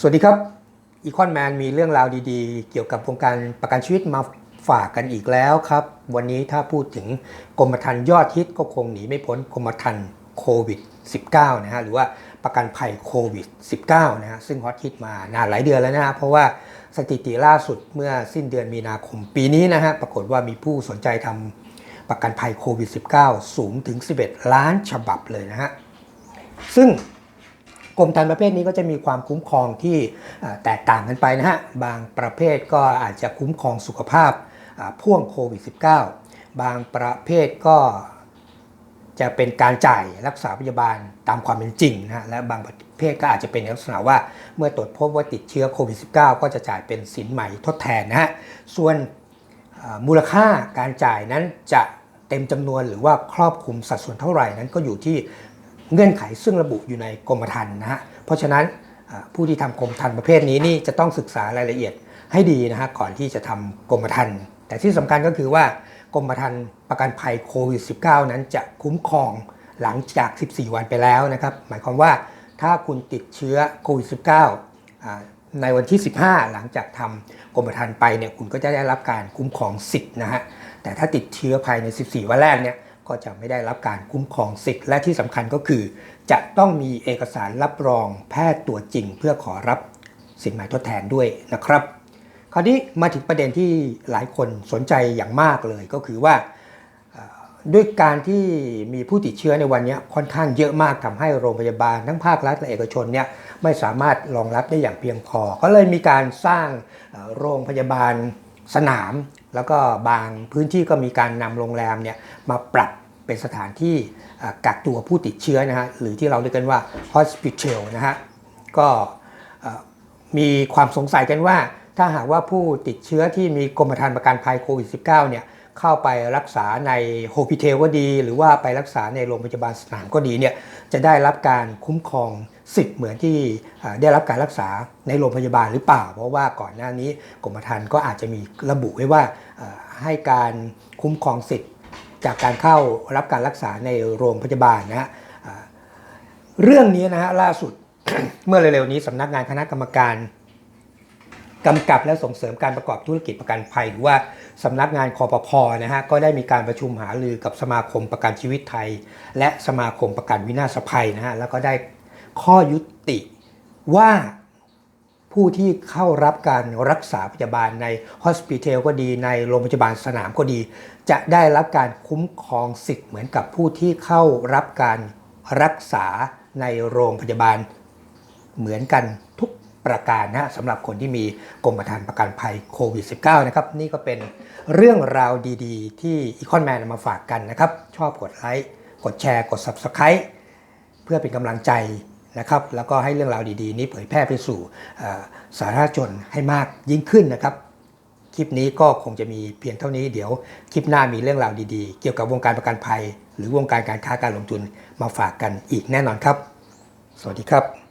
สวัสดีครับอีคอนแมนมีเรื่องราวดีๆ เกี่ยวกับวงการประกันชีวิตมาฝากกันอีกแล้วครับ วันนี้ถ้าพูดถึงกรมธรรม์ยอดฮิตก็คงหนีไม่พ้นกรมธรรม์โควิด -19 นะฮะหรือว่าประกันภัยโควิด -19 นะฮะซึ่งฮอตฮิตมานานหลายเดือนแล้วนะฮะเพราะว่าสถิติล่าสุดเมื่อสิ้นเดือนมีนาคมปีนี้นะฮะปรากฏว่ามีผู้สนใจทำประกันภัยโควิด -19 สูงถึง 11 ล้านฉบับเลยนะฮะซึ่ง กรมธรรม์ประเภทนี้ก็จะมีความคุ้มครองที่แตกต่างกันไปนะฮะ บางประเภทก็อาจจะคุ้มครองสุขภาพพ่วงโควิด -19 บางประเภทก็จะเป็นการจ่ายรักษาพยาบาลตามความเป็นจริงนะฮะและบางประเภทก็อาจจะเป็นลักษณะว่าเมื่อตรวจพบว่าติดเชื้อโควิด -19 ก็จะจ่ายเป็นสินใหม่ทดแทนนะฮะ ส่วนมูลค่าการจ่ายนั้นจะเต็มจำนวนหรือว่าครอบคลุมสัดส่วนเท่าไหร่นั้นก็อยู่ที่ เงื่อนไขซึ่งระบุอยู่ในกรมธรรม์นะฮะเพราะฉะนั้นผู้ที่ทำกรมธรรม์ประเภทนี้นี่จะต้องศึกษารายละเอียดให้ดีนะฮะก่อนที่จะทำกรมธรรม์แต่ที่สำคัญก็คือว่ากรมธรรม์ประกันภัยโควิด -19 นั้นจะคุ้มครองหลังจาก 14 วันไปแล้วนะครับ หมายความว่าถ้าคุณติดเชื้อโควิด -19 อ่าในวันที่ 15 หลังจากทำกรมธรรม์ไปเนี่ยคุณก็จะได้รับการคุ้มครองสิทธิ์นะฮะแต่ถ้าติดเชื้อภายใน 14 วันแรกเนี่ย ก็จะไม่ได้รับการคุ้มครองสิทธิ์และที่สำคัญก็คือ จะต้องมีเอกสารรับรองแพทย์ตัวจริง เพื่อขอรับสินใหม่ทดแทนด้วยนะครับ คราวนี้มาถึงประเด็นที่หลายคนสนใจอย่างมากเลยก็คือว่าด้วยการที่มีผู้ติดเชื้อในวันนี้ค่อนข้างเยอะมากทำให้โรงพยาบาลทั้งภาครัฐและเอกชนเนี่ยไม่สามารถรองรับได้อย่างเพียงพอ ก็เลยมีการสร้างโรงพยาบาลสนาม แล้วก็บางพื้นที่ก็มีการนำโรงแรมเนี่ยมาปรับเป็นสถานที่กักตัวผู้ติดเชื้อนะฮะหรือที่เราเรียกกันว่า hospital นะฮะก็มีความสงสัยกันว่าถ้าหากว่าผู้ติดเชื้อที่มีกรมธรรม์ประกันภัยโควิด -19 เนี่ยเข้าไปรักษาในโฮพิเทลก็ดี หรือว่าไปรักษาในโรงพยาบาลสนามก็ดีเนี่ยจะได้รับการคุ้มครอง สิทธิ์เหมือนที่ได้รับการรักษาในโรงพยาบาลหรือเปล่า เพราะว่าก่อนหน้านี้กรมธรรม์ก็อาจจะมีระบุไว้ว่าให้การคุ้มครองสิทธิ์จากการเข้ารับการรักษาในโรงพยาบาลนะฮะเรื่องนี้นะฮะล่าสุดเมื่อเร็วๆนี้สำนักงานคณะกรรมการกำกับและส่งเสริมการประกอบธุรกิจประกันภัย หรือว่าสำนักงานคอปพนะฮะก็ได้มีการประชุมหารือกับสมาคมประกันชีวิตไทย และสมาคมประกันวินาศภัยนะฮะแล้วก็ได้ ข้อยุติว่าผู้ที่เข้ารับการรักษาพยาบาลในฮอสพิทลก็ดีในโรงพยาบาลสนามก็ดี จะได้รับการคุ้มครองสิทธิ์เหมือนกับผู้ที่เข้ารับการรักษาในโรงพยาบาล เหมือนกันทุกประการนะฮะสำหรับคนที่มีกรมธรรม์ประกันภัยโควิด -19 นะครับ นี่ก็เป็นเรื่องราวดี ๆ ที่อีคอนแมนมาฝากกันนะครับ ชอบกดไลค์กดแชร์กด Subscribe เพื่อเป็นกำลังใจ นะครับแล้วก็ให้เรื่องราวดีๆ นี้เผยแพร่ไปสู่สาธารณชนให้มากยิ่งขึ้นนะครับ คลิปนี้ก็คงจะมีเพียงเท่านี้เดี๋ยวคลิปหน้ามีเรื่องราวดีๆ เกี่ยวกับวงการประกันภัย หรือวงการการค้าการลงทุนมาฝากกันอีกแน่นอนครับ สวัสดีครับ